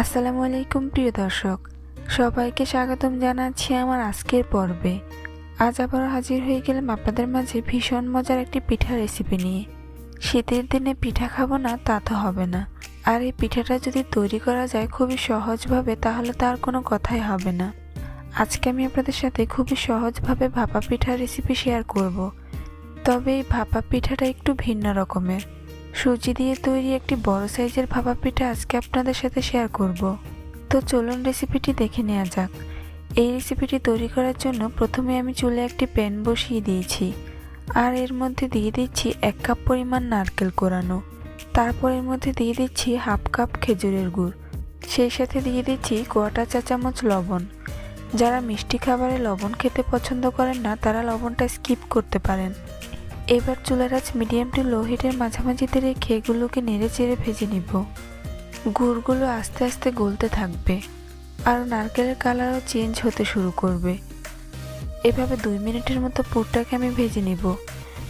আসসালামু আলাইকুম প্রিয় দর্শক, সবাইকে স্বাগতম জানাচ্ছি আমার আজকের পর্বে। আজ আবারও হাজির হয়ে গেলাম আপনাদের মাঝে ভীষণ মজার একটি পিঠা রেসিপি নিয়ে। শীতের দিনে পিঠা খাব না তা তো হবে না। আর এই পিঠাটা যদি তৈরি করা যায় খুবই সহজভাবে তাহলে তার কোনো কথাই হবে না। আজকে আমি আপনাদের সাথে খুবই সহজভাবে ভাপা পিঠার রেসিপি শেয়ার করব। তবে এই ভাপা পিঠাটা একটু ভিন্ন রকমের। সুজি দিয়ে তৈরি একটি বড় সাইজের ভাপা পিঠা আজকে আপনাদের সাথে শেয়ার করব। তো চলুন রেসিপিটি দেখে নেওয়া যাক। এই রেসিপিটি তৈরি করার জন্য প্রথমে আমি চুলে একটি প্যান বসিয়ে দিয়েছি। আর এর মধ্যে দিয়ে দিচ্ছি এক কাপ পরিমাণ নারকেল কোরানো। তারপর এর মধ্যে দিয়ে দিচ্ছি হাফ কাপ খেজুরের গুড়। সেই সাথে দিয়ে দিচ্ছি কোয়াটা চা চামচ লবণ। যারা মিষ্টি খাবারে লবণ খেতে পছন্দ করেন না, তারা লবণটা স্কিপ করতে পারেন। এবার চুলার আঁচ মিডিয়াম টু লো হিটের মাঝামাঝিতে রেখে এগুলোকে নেড়ে চেড়ে ভেজে নিব। গুড়গুলো আস্তে আস্তে গলতে থাকবে আর নারকেলের কালারও চেঞ্জ হতে শুরু করবে। এভাবে দুই মিনিটের মতো পুরটাকে আমি ভেজে নিব।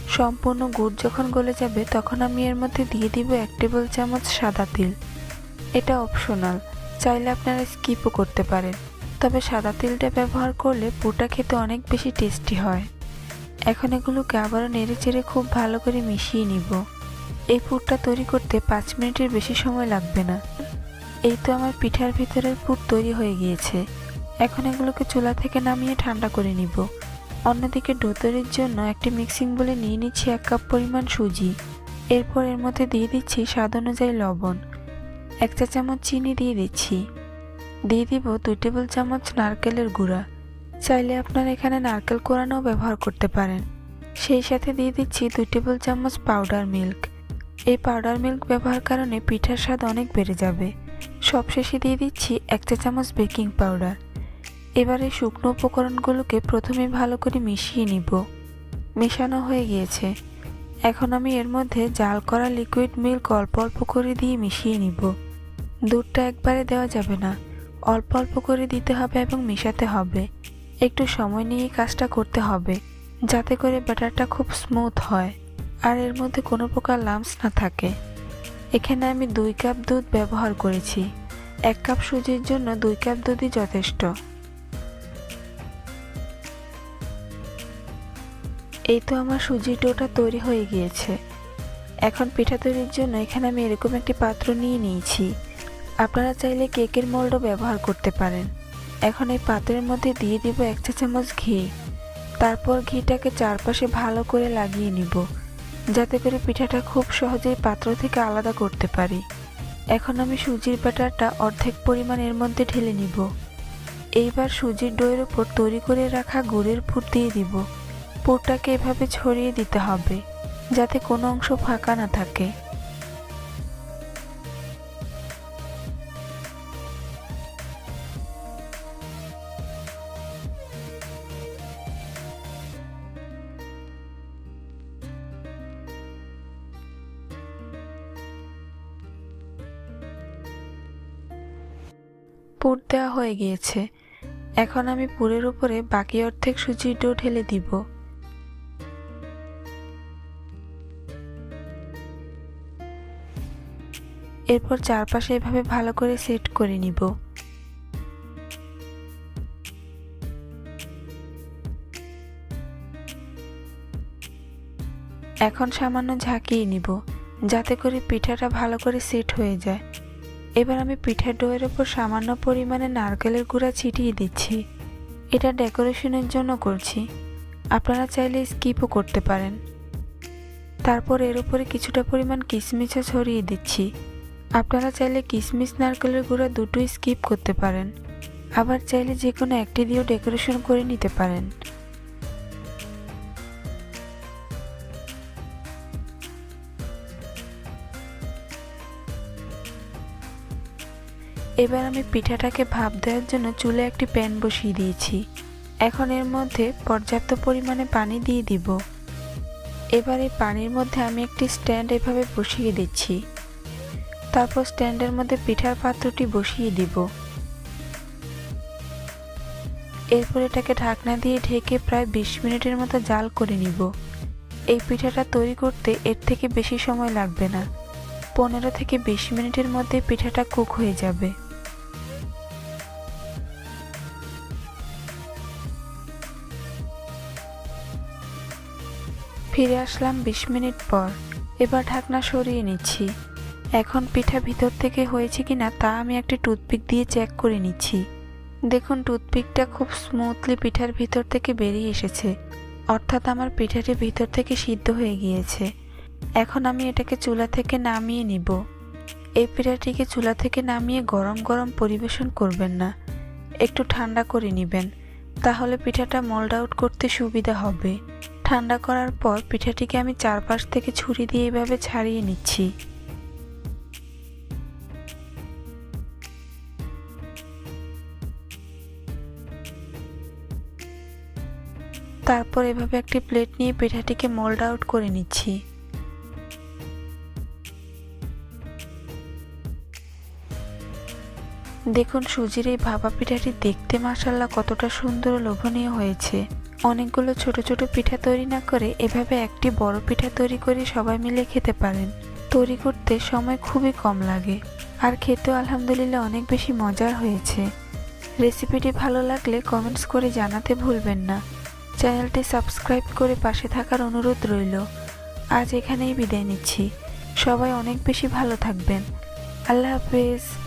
সম্পূর্ণ গুড় যখন গলে যাবে তখন আমি এর মধ্যে দিয়ে দিব এক টেবিল চামচ সাদা তিল। এটা অপশনাল, চাইলে আপনারা স্কিপও করতে পারেন। তবে সাদা তিলটা ব্যবহার করলে পুরটা খেতে অনেক বেশি টেস্টি হয়। এখন এগুলোকে আবারও নেড়ে চেড়ে খুব ভালো করে মিশিয়ে নিব। এই পুরটা তৈরি করতে পাঁচ মিনিটের বেশি সময় লাগবে না। এই তো আমার পিঠার ভিতরের পুর তৈরি হয়ে গিয়েছে। এখন এগুলোকে চুলা থেকে নামিয়ে ঠান্ডা করে নিব। অন্যদিকে ডো তৈরির জন্য একটি মিক্সিং বলে নিয়ে নিচ্ছি এক কাপ পরিমাণ সুজি। এরপর এর মধ্যে দিয়ে দিচ্ছি স্বাদ অনুযায়ী লবণ। এক চা চামচ চিনি দিয়ে দিচ্ছি। দিয়ে দিব দুই টেবিল চামচ নারকেলের গুঁড়া। চাইলে আপনারা এখানে নারকেল কোরানো ব্যবহার করতে পারেন। সেই সাথে দিয়ে দিচ্ছি দুই টেবিল চামচ পাউডার মিল্ক। এই পাউডার মিল্ক ব্যবহার কারণে পিঠার স্বাদ অনেক বেড়ে যাবে। সবশেষে দিয়ে দিচ্ছি এক চা চামচ বেকিং পাউডার। এবারে শুকনো উপকরণগুলোকে প্রথমে ভালো করে মিশিয়ে নিব। মেশানো হয়ে গিয়েছে। এখন আমি এর মধ্যে জাল করা লিকুইড মিল্ক অল্প অল্প করে দিয়ে মিশিয়ে নিব। দুধটা একবারে দেওয়া যাবে না। অল্প অল্প করে দিতে হবে এবং মেশাতে হবে। একটু সময় নিয়ে কাজটা করতে হবে, যাতে করে ব্যাটারটা খুব স্মুথ হয়, আর এর মধ্যে কোনো প্রকার লাম্পস না থাকে। এখানে আমি দুই কাপ দুধ ব্যবহার করেছি, এক কাপ সুজির জন্য দুই কাপ দুধই যথেষ্ট। এই তো আমার সুজির ডোটা তৈরি হয়ে গিয়েছে। এখন পিঠা তৈরির জন্য এখানে আমি এরকম একটি পাত্র নিয়ে নিয়েছি। আপনারা চাইলে কেকের মোল্ডও ব্যবহার করতে পারেন। এখন এই পাত্রের মধ্যে দিয়ে দিব এক চা চামচ ঘি। তারপর ঘিটাকে চারপাশে ভালো করে লাগিয়ে নিব, যাতে করে পিঠাটা খুব সহজেই পাত্র থেকে আলাদা করতে পারি। এখন আমি সুজির ব্যাটারটা অর্ধেক পরিমাণ এর মধ্যে ঢেলে নিব। এইবার সুজির ডোয়ের ওপর তৈরি করে রাখা গুড়ের পুর দিয়ে দিব। পুরটাকে এভাবে ছড়িয়ে দিতে হবে, যাতে কোনো অংশ ফাঁকা না থাকে। পুর দেওয়া হয়ে গিয়েছে। এখন আমি পুরের উপরে বাকি অর্ধেক সুজির ডো ঢেলে দিব। এরপর চারপাশে এভাবে ভালো করে সেট করে নিব। এখন সামান্য ঝাঁকিয়ে নিব, যাতে করে পিঠাটা ভালো করে সেট হয়ে যায়। এবার আমি পিঠার ডোয়ের ওপর সামান্য পরিমাণে নারকেলের গুঁড়া ছিটিয়ে দিচ্ছি। এটা ডেকোরেশনের জন্য করছি। আপনারা চাইলে স্কিপও করতে পারেন। তারপর এর উপরে কিছুটা পরিমাণ কিশমিশও ছড়িয়ে দিচ্ছি। আপনারা চাইলে কিশমিশ নারকেলের গুঁড়া দুটোই স্কিপ করতে পারেন। আবার চাইলে যে কোনো একটি দিয়েও ডেকোরেশন করে নিতে পারেন। এবার আমি পিঠাটাকে ভাপ দেওয়ার জন্য চুলে একটি প্যান বসিয়ে দিয়েছি। এখন এর মধ্যে পর্যাপ্ত পরিমাণে পানি দিয়ে দিব। এবার এই পানির মধ্যে আমি একটি স্ট্যান্ড এভাবে বসিয়ে দিচ্ছি। তারপর স্ট্যান্ডের মধ্যে পিঠার পাত্রটি বসিয়ে দিব। এরপর এটাকে ঢাকনা দিয়ে ঢেকে প্রায় বিশ মিনিটের মতো জাল করে নিব। এই পিঠাটা তৈরি করতে এর থেকে বেশি সময় লাগবে না। পনেরো থেকে বিশ মিনিটের মধ্যে পিঠাটা কুক হয়ে যাবে। ফিরে আসলাম বিশ মিনিট পর। এবার ঢাকনা সরিয়ে নিচ্ছি। এখন পিঠা ভিতর থেকে হয়েছে কি না তা আমি একটি টুথপিক দিয়ে চেক করে নিচ্ছি। দেখুন, টুথপিকটা খুব স্মুথলি পিঠার ভিতর থেকে বেরিয়ে এসেছে। অর্থাৎ আমার পিঠাটি ভিতর থেকে সিদ্ধ হয়ে গিয়েছে। এখন আমি এটাকে চুলা থেকে নামিয়ে নিব। এই পিঠাটিকে চুলা থেকে নামিয়ে গরম গরম পরিবেশন করবেন না। একটু ঠান্ডা করে নেবেন। তাহলে পিঠাটা মোল্ড আউট করতে সুবিধা হবে। ঠান্ডা করার পর পিঠাটিকে আমি চারপাশ থেকে ছুরি দিয়ে এভাবে ছাড়িয়ে নিচ্ছি। তারপর এভাবে একটি প্লেট নিয়ে পিঠাটিকে মোল্ড আউট করে নিচ্ছি। দেখুন সুজির এই ভাপা পিঠাটি দেখতে মাসাল্লাহ কতটা সুন্দর লোভনীয় হয়েছে। অনেকগুলো ছোট ছোট পিঠা তৈরি না করে এভাবে একটি বড় পিঠা তৈরি করে সবাই মিলে খেতে পারেন। তৈরি করতে সময় খুবই কম লাগে। আর খেতেও আলহামদুলিল্লাহ অনেক বেশি মজার হয়েছে। রেসিপিটি ভালো লাগলে কমেন্টস করে জানাতে ভুলবেন না। চ্যানেলটি সাবস্ক্রাইব করে পাশে থাকার অনুরোধ রইল। আজ এখানেই বিদায় নিচ্ছি। সবাই অনেক বেশি ভালো থাকবেন। আল্লাহ হাফেজ।